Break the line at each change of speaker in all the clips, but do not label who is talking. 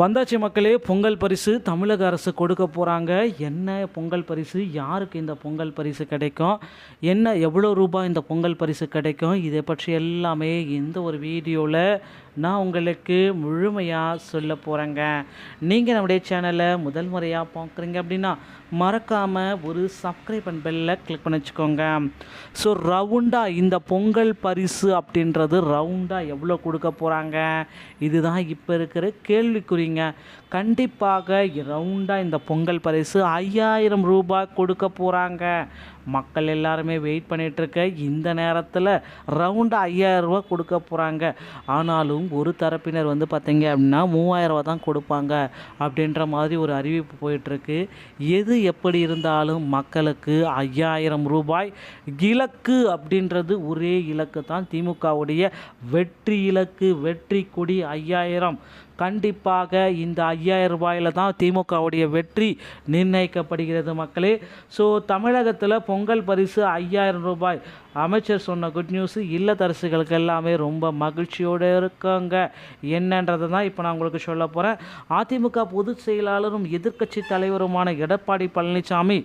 வந்தாச்சு மக்களே பொங்கல் பரிசு தமிழக அரசு கொடுக்க போகிறாங்க என்ன பொங்கல் பரிசு? யாருக்கு இந்த பொங்கல் பரிசு கிடைக்கும்? என்ன எவ்வளோ ரூபாய் இந்த பொங்கல் பரிசு கிடைக்கும்? இதை பற்றி எல்லாமே இந்த ஒரு வீடியோவில் நான் உங்களுக்கு முழுமையாக சொல்ல போகிறேங்க நீங்கள் நம்முடைய சேனலை முதல் முறையாக பார்க்குறீங்க அப்படின்னா மறக்காமல் ஒரு சப்ஸ்கிரைப் அண்ட் பெல்லை கிளிக் பண்ணி வச்சுக்கோங்க. ஸோ ரவுண்டாக இந்த பொங்கல் பரிசு அப்படின்றது ரவுண்டாக எவ்வளோ கொடுக்க போகிறாங்க இதுதான் இப்போ இருக்கிற கேள்விக்குறிங்க. கண்டிப்பாக ரவுண்டாக இந்த பொங்கல் பரிசு ஐயாயிரம் ரூபாய் கொடுக்க போகிறாங்க மக்கள் எல்லாருமே வெயிட் பண்ணிகிட்ருக்க இந்த நேரத்தில் ரவுண்டாக ஐயாயிரம் ரூபா கொடுக்க போகிறாங்க ஆனாலும் ஒரு தரப்பினர் வந்து பார்த்தீங்க அப்படின்னா மூவாயிரம் ரூபா தான் கொடுப்பாங்க அப்படின்ற மாதிரி ஒரு அறிவிப்பு போயிட்டுருக்கு. எது எப்படி இருந்தாலும் மக்களுக்கு ஐயாயிரம் ரூபாய் இலக்கு அப்படின்றது ஒரே இலக்கு தான். திமுகவுடைய வெற்றி இலக்கு வெற்றி கொடி ஐயாயிரம். கண்டிப்பாக இந்த ஐயாயிரம் ரூபாயில் தான் திமுகவுடைய வெற்றி நிர்ணயிக்கப்படுகிறது மக்களே. ஸோ தமிழகத்தில் பொங்கல் பரிசு ஐயாயிரம் ரூபாய். அமைச்சர் சொன்ன குட் நியூஸ் இல்லத்தரசுகளுக்கு எல்லாமே ரொம்ப மகிழ்ச்சியோடு இருக்காங்க. என்னன்றதை தான் இப்போ நான் உங்களுக்கு சொல்ல போகிறேன் அதிமுக பொதுச் செயலாளரும் எதிர்க்கட்சி தலைவருமான எடப்பாடி பழனிசாமி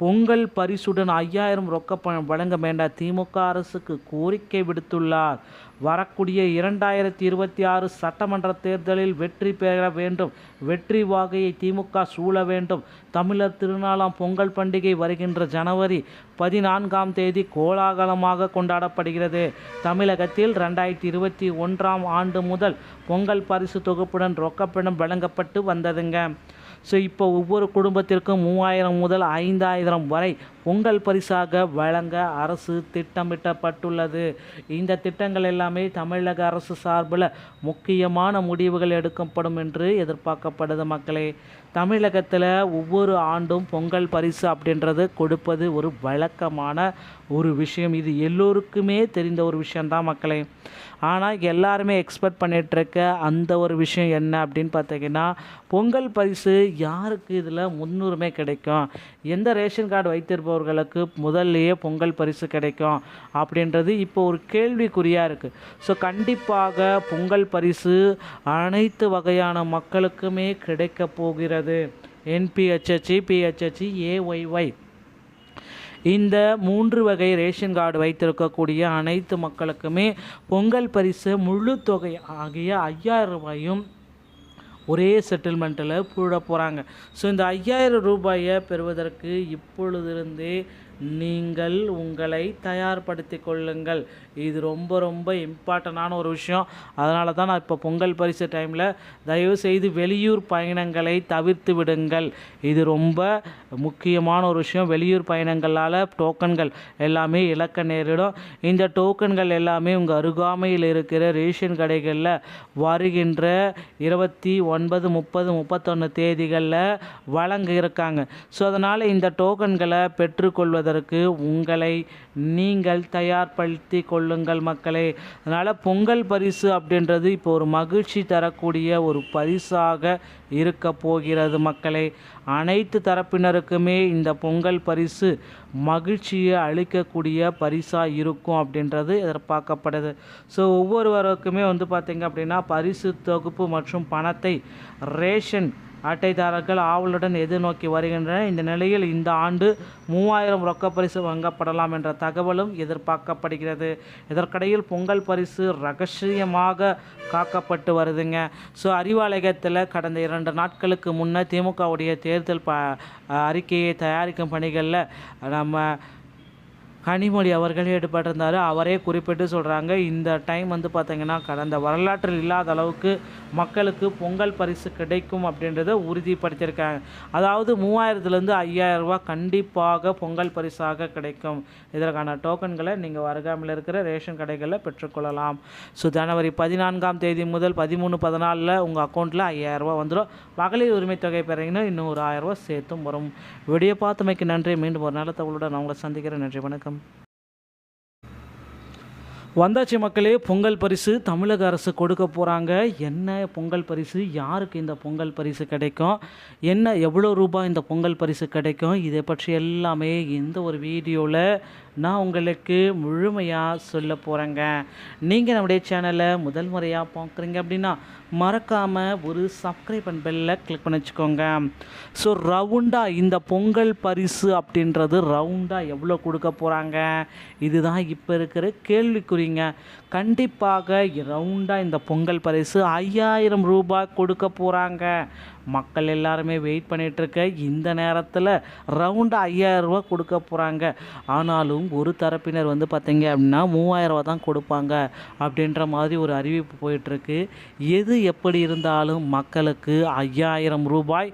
பொங்கல் பரிசுடன் ஐயாயிரம் ரொக்க பணம் வழங்க வேண்டாம் திமுக அரசுக்கு கோரிக்கை விடுத்துள்ளார். வரக்கூடிய இரண்டாயிரத்தி இருபத்தி ஆறு சட்டமன்ற தேர்தலில் வெற்றி பெற வேண்டும். வெற்றி வாகையை திமுக சூழ வேண்டும். தமிழர் திருநாளாம் பொங்கல் பண்டிகை வருகின்ற ஜனவரி பதினான்காம் தேதி கோலாகலமாக கொண்டாடப்படுகிறது. தமிழகத்தில் ரெண்டாயிரத்தி இருபத்தி ஒன்றாம் ஆண்டு முதல் பொங்கல் பரிசு தொகுப்புடன் ரொக்கப்பணம் வழங்கப்பட்டு வந்ததுங்க. ஸோ இப்போ ஒவ்வொரு குடும்பத்திற்கும் மூவாயிரம் முதல் ஐந்தாயிரம் வரை பொங்கல் பரிசாக வழங்க அரசு திட்டமிட்டப்பட்டுள்ளது. இந்த திட்டங்கள் எல்லாமே தமிழக அரசு சார்பில் முக்கியமான முடிவுகள் எடுக்கப்படும் என்று எதிர்பார்க்கப்படுது மக்களே. தமிழகத்தில் ஒவ்வொரு ஆண்டும் பொங்கல் பரிசு அப்படின்றது கொடுப்பது ஒரு வழக்கமான ஒரு விஷயம். இது எல்லோருக்குமே தெரிந்த ஒரு விஷயந்தான் மக்களே. ஆனால் எல்லாருமே எக்ஸ்பெக்ட் பண்ணிகிட்ருக்க அந்த ஒரு விஷயம் என்ன அப்படின்னு பார்த்தீங்கன்னா பொங்கல் பரிசு யாருக்கு இதில் முன்னுரிமை கிடைக்கும்? எந்த ரேஷன் கார்டு செய்பவர்களுக்கு முதல்லையே பொங்கல் பரிசு கிடைக்கும் அப்படின்றது இப்போ ஒரு கேள்விக்குறியாக இருக்குது ஸோ கண்டிப்பாக பொங்கல் பரிசு அனைத்து வகையான மக்களுக்குமே கிடைக்க போகிறது. என்பிஹெச்ஹெச்சி பிஹெச்ஹெச்சி ஏஒய்ஒய் இந்த மூன்று வகை ரேஷன் கார்டு வைத்திருக்கக்கூடிய அனைத்து மக்களுக்குமே பொங்கல் பரிசு முழு தொகை ஆகிய ஐயாயிரம் ரூபாயும் ஒரே செட்டில்மெண்ட்டில் போட போகிறாங்க ஸோ இந்த ஐயாயிரம் ரூபாயை பெறுவதற்கு இப்பொழுதிருந்தே நீங்கள் உங்களை தயார்படுத்தி கொள்ளுங்கள். இது ரொம்ப ரொம்ப இம்பார்ட்டண்டான ஒரு விஷயம். அதனால தான் நான் இப்போ பொங்கல் பரிசு டைமில் தயவு செய்து வெளியூர் பயணங்களை தவிர்த்து விடுங்கள். இது ரொம்ப முக்கியமான ஒரு விஷயம். வெளியூர் பயணங்களால் டோக்கன்கள் எல்லாமே இழக்க நேரிடும். இந்த டோக்கன்கள் எல்லாமே உங்கள் அருகாமையில் இருக்கிற ரேஷன் கடைகளில் வருகின்ற இருபத்தி ஒன்பது முப்பது முப்பத்தொன்று தேதிகளில் வழங்க இருக்காங்க. ஸோ அதனால் இந்த டோக்கன்களை பெற்றுக்கொள்வதற்கு உங்களை நீங்கள் தயார்படுத்தி கொள்ளுங்கள் மக்களே. அதனால் பொங்கல் பரிசு அப்படின்றது இப்போ ஒரு மகிழ்ச்சி தரக்கூடிய ஒரு பரிசாக இருக்க போகிறது மக்களே. அனைத்து தரப்பினருக்குமே இந்த பொங்கல் பரிசு மகிழ்ச்சியை அளிக்கக்கூடிய பரிசாக இருக்கும் அப்படின்றது எதிர்பார்க்கப்படுது. ஸோ ஒவ்வொருவருக்குமே வந்து பார்த்திங்க அப்படின்னா பரிசு தொகுப்பு மற்றும் பணத்தை ரேஷன் அட்டைதாரர்கள் ஆவலுடன் எதிர்நோக்கி வருகின்றனர் இந்த நிலையில் இந்த ஆண்டு மூவாயிரம் ரொக்க பரிசு வழங்கப்படலாம் என்ற தகவலும் எதிர்பார்க்கப்படுகிறது. இதற்கிடையில் பொங்கல் பரிசு ரகசியமாக காக்கப்பட்டு வருதுங்க. ஸோ அறிவாலயத்தில் கடந்த இரண்டு நாட்களுக்கு முன்னே திமுகவுடைய தேர்தல் ப அறிக்கையை தயாரிக்கும் பணிகளில் நம்ம கனிமொழி அவர்கள் ஈடுபட்டிருந்தார். அவரே குறிப்பிட்டு சொல்கிறாங்க இந்த டைம் வந்து பார்த்திங்கன்னா கடந்த வரலாற்றில் இல்லாத அளவுக்கு மக்களுக்கு பொங்கல் பரிசு கிடைக்கும் அப்படின்றத உறுதிப்படுத்தியிருக்காங்க. அதாவது மூவாயிரத்துலேருந்து ஐயாயிரம் கண்டிப்பாக பொங்கல் பரிசாக கிடைக்கும். இதற்கான டோக்கன்களை நீங்கள் வருகாமில் இருக்கிற ரேஷன் கடைகளில் பெற்றுக்கொள்ளலாம். ஸோ ஜனவரி பதினான்காம் தேதி முதல் பதிமூணு பதினாலில் உங்கள் அக்கௌண்ட்டில் ஐயாயிரம் ரூபா வந்துடும். மகளிர் உரிமை தொகை பெறீங்கன்னா இன்னும் ஒரு ஆயிரம் சேர்த்தும் வரும். வீடியோ பார்த்தமைக்கு நன்றி. மீண்டும் ஒரு நல்ல தகவலுடன் நான் உங்களை சந்திக்கிறேன். நன்றி வணக்கம். வந்தாச்சு மக்களே பொங்கல் பரிசு தமிழக அரசு கொடுக்க போகிறாங்க என்ன பொங்கல் பரிசு? யாருக்கு இந்த பொங்கல் பரிசு கிடைக்கும்? என்ன எவ்வளோ ரூபாய் இந்த பொங்கல் பரிசு கிடைக்கும்? இதை பற்றி எல்லாமே இந்த ஒரு வீடியோவில் நான் உங்களுக்கு முழுமையாக சொல்ல போகிறேங்க நீங்கள் நம்முடைய சேனலை முதல் முறையாக பார்க்குறீங்க அப்படின்னா மறக்காமல் ஒரு சப்ஸ்கிரைப் அண்ட் பெல்ல கிளிக் பண்ணி வச்சுக்கோங்க. ஸோ ரவுண்டாக இந்த பொங்கல் பரிசு அப்படின்றது ரவுண்டாக எவ்வளோ கொடுக்க போகிறாங்க இதுதான் இப்போ இருக்கிற கேள்விக்குறிங்க. கண்டிப்பாக ரவுண்டாக இந்த பொங்கல் பரிசு ஐயாயிரம் ரூபாய் கொடுக்க போகிறாங்க மக்கள் எல்லாருமே வெயிட் பண்ணிகிட்ருக்க இந்த நேரத்தில் ரவுண்டாக ஐயாயிரம் ரூபாய் கொடுக்க போகிறாங்க ஆனாலும் ஒரு தரப்பினர் வந்து பார்த்தீங்க அப்படின்னா மூவாயிரம் ரூபா தான் கொடுப்பாங்க அப்படின்ற மாதிரி ஒரு அறிவிப்பு போயிட்டுருக்கு. எது எப்படி இருந்தாலும் மக்களுக்கு ஐயாயிரம் ரூபாய்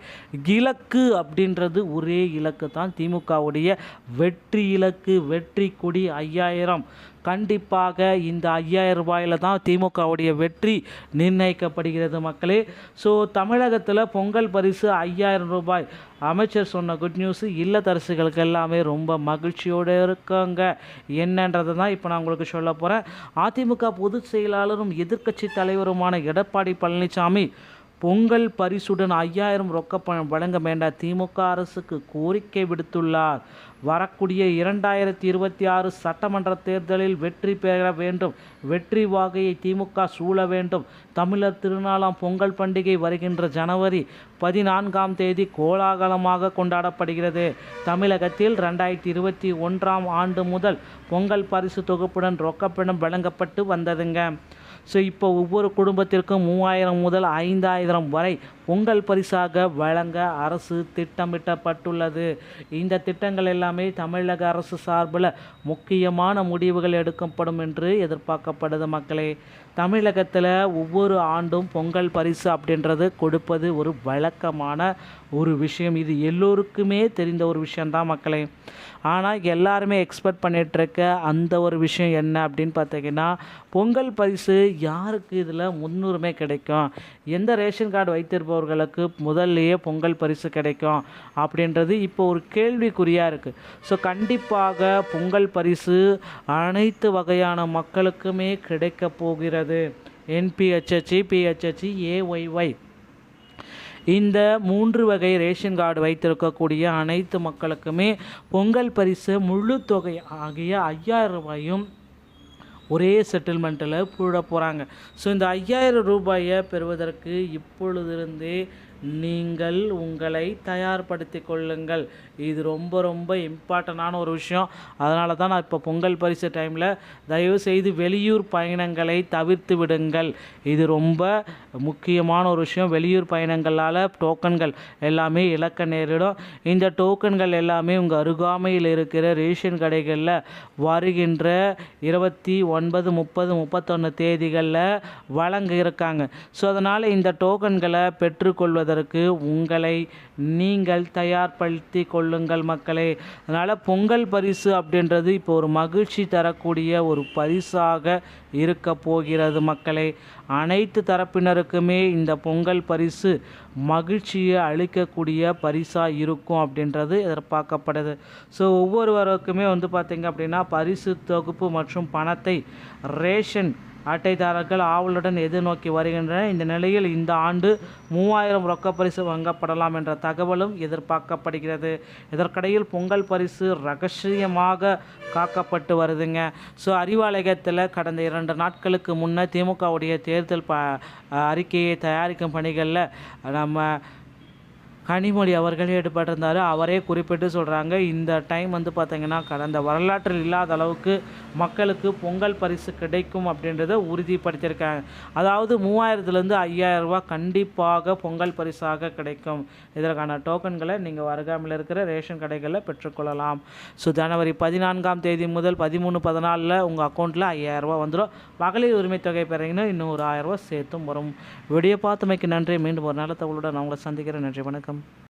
இலக்கு அப்படின்றது ஒரே இலக்கு தான். திமுகவுடைய வெற்றி இலக்கு வெற்றி கொடி ஐயாயிரம். கண்டிப்பாக இந்த ஐயாயிரம் ரூபாயில் தான் திமுகவுடைய வெற்றி நிர்ணயிக்கப்படுகிறது மக்களே. ஸோ தமிழகத்தில் பொங்கல் பரிசு ஐயாயிரம் ரூபாய். அமைச்சர் சொன்ன குட் நியூஸ் இல்லத்தரசிகளுக்கு எல்லாமே ரொம்ப மகிழ்ச்சியோடு இருக்காங்க. என்னன்றதை தான் இப்போ நான் உங்களுக்கு சொல்ல போகிறேன் அதிமுக பொதுச் செயலாளரும் எதிர்க்கட்சி தலைவருமான எடப்பாடி பழனிசாமி பொங்கல் பரிசுடன் ஐயாயிரம் ரொக்க பணம் வழங்க வேண்டாம் திமுக அரசுக்கு கோரிக்கை விடுத்துள்ளார். வரக்கூடிய இரண்டாயிரத்தி இருபத்தி ஆறு சட்டமன்ற தேர்தலில் வெற்றி பெற வேண்டும். வெற்றி வாகையை திமுக சூழ வேண்டும். தமிழர் திருநாளாம் பொங்கல் பண்டிகை வருகின்ற ஜனவரி பதினான்காம் தேதி கோலாகலமாக கொண்டாடப்படுகிறது. தமிழகத்தில் ரெண்டாயிரத்தி இருபத்தி ஒன்றாம் ஆண்டு முதல் பொங்கல் பரிசு தொகுப்புடன் ரொக்கப்பணம் வழங்கப்பட்டு வந்ததுங்க. ஸோ இப்போ ஒவ்வொரு குடும்பத்திற்கும் மூவாயிரம் முதல் ஐந்தாயிரம் வரை பொங்கல் பரிசாக வழங்க அரசு திட்டமிட்டப்பட்டுள்ளது. இந்த திட்டங்கள் எல்லாமே தமிழக அரசு சார்பில் முக்கியமான முடிவுகள் எடுக்கப்படும் என்று எதிர்பார்க்கப்படுது மக்களே. தமிழகத்தில் ஒவ்வொரு ஆண்டும் பொங்கல் பரிசு அப்படின்றது கொடுப்பது ஒரு வழக்கமான ஒரு விஷயம். இது எல்லோருக்குமே தெரிந்த ஒரு விஷயந்தான் மக்களே. ஆனால் எல்லாருமே எக்ஸ்பெக்ட் பண்ணிகிட்ருக்க அந்த ஒரு விஷயம் என்ன அப்படின்னு பார்த்தீங்கன்னா பொங்கல் பரிசு யாருக்கு இதில் முன்னுரிமை கிடைக்கும்? எந்த ரேஷன் கார்டு வைத்திருப்போம்? வைத்திருப்பவர்களுக்கு முதல்லையே பொங்கல் பரிசு கிடைக்கும் அப்படின்றது இப்போ ஒரு கேள்விக்குறியாக இருக்குது ஸோ கண்டிப்பாக பொங்கல் பரிசு அனைத்து வகையான மக்களுக்குமே கிடைக்க போகிறது. என்பிஹெச்ஹெச்சி பிஹெச்ஹெச்சி ஏஒய்ஒய் இந்த மூன்று வகை ரேஷன் கார்டு வைத்திருக்கக்கூடிய அனைத்து மக்களுக்குமே பொங்கல் பரிசு முழு தொகை ஆகிய ஐயாயிரம் ரூபாயும் ஒரே செட்டில்மெண்ட்டில் போட போகிறாங்க ஸோ இந்த ஐயாயிரம் ரூபாயை பெறுவதற்கு இப்பொழுதிருந்தே நீங்கள் உங்களை தயார்படுத்தி கொள்ளுங்கள். இது ரொம்ப ரொம்ப இம்பார்ட்டண்டான ஒரு விஷயம். அதனால தான் நான் இப்போ பொங்கல் பரிசு டைமில் தயவு செய்து வெளியூர் பயணங்களை தவிர்த்து விடுங்கள். இது ரொம்ப முக்கியமான ஒரு விஷயம். வெளியூர் பயணங்களால் டோக்கன்கள் எல்லாமே இழக்க நேரிடும். இந்த டோக்கன்கள் எல்லாமே உங்கள் அருகாமையில் இருக்கிற ரேஷன் கடைகளில் வருகின்ற இருபத்தி ஒன்பது முப்பது முப்பத்தொன்று தேதிகளில் வழங்க இருக்காங்க. ஸோ அதனால் இந்த டோக்கன்களை பெற்றுக்கொள்வதற்கு உங்களை நீங்கள் தயார்படுத்தி கொள்ளுங்கள் மக்களே. அதனால் பொங்கல் பரிசு அப்படின்றது இப்போ ஒரு மகிழ்ச்சி தரக்கூடிய ஒரு பரிசாக இருக்க போகிறது மக்களே. அனைத்து தரப்பினருக்குமே இந்த பொங்கல் பரிசு மகிழ்ச்சியை அளிக்கக்கூடிய பரிசாக இருக்கும் அப்படின்றது எதிர்பார்க்கப்படுது. ஸோ ஒவ்வொருவருக்குமே வந்து பார்த்திங்க அப்படின்னா பரிசு தொகுப்பு மற்றும் பணத்தை ரேஷன் அட்டைதாரர்கள் ஆவலுடன் எதிர்நோக்கி வருகின்றனர். இந்த நிலையில் இந்த ஆண்டு மூவாயிரம் ரொக்க பரிசு வழங்கப்படலாம் என்ற தகவலும் எதிர்பார்க்கப்படுகிறது. இதற்கிடையில் பொங்கல் பரிசு ரகசியமாக காக்கப்பட்டு வருதுங்க. ஸோ அறிவாலயத்தில் கடந்த இரண்டு நாட்களுக்கு முன்னே திமுகவுடைய தேர்தல் ப அறிக்கையை தயாரிக்கும் பணிகளில் நம்ம கனிமொழி அவர்கள் ஈடுபட்டிருந்தார் அவரே குறிப்பிட்டு சொல்கிறாங்க இந்த டைம் வந்து பார்த்திங்கன்னா கடந்த வரலாற்றில் இல்லாத அளவுக்கு மக்களுக்கு பொங்கல் பரிசு கிடைக்கும் அப்படின்றத உறுதிப்படுத்தியிருக்காங்க. அதாவது மூவாயிரத்துலேருந்து ஐயாயிரம் கண்டிப்பாக பொங்கல் பரிசாக கிடைக்கும். இதற்கான டோக்கன்களை நீங்கள் வருகாமில் இருக்கிற ரேஷன் கடைகளில் பெற்றுக்கொள்ளலாம். ஸோ ஜனவரி பதினான்காம் தேதி முதல் பதிமூணு பதினாலில் உங்கள் அக்கௌண்ட்டில் ஐயாயிரரூபா வந்துடும் மகளிர் உரிமை தொகை பெறீங்கன்னா இன்னும் ஒரு ஆயிரரூபா சேர்த்தும் வரும். வீடியோ பார்த்தமைக்கு நன்றி. மீண்டும் ஒரு நல்ல தகவலுடன் நான் உங்களை சந்திக்கிறேன். நன்றி வணக்கம். um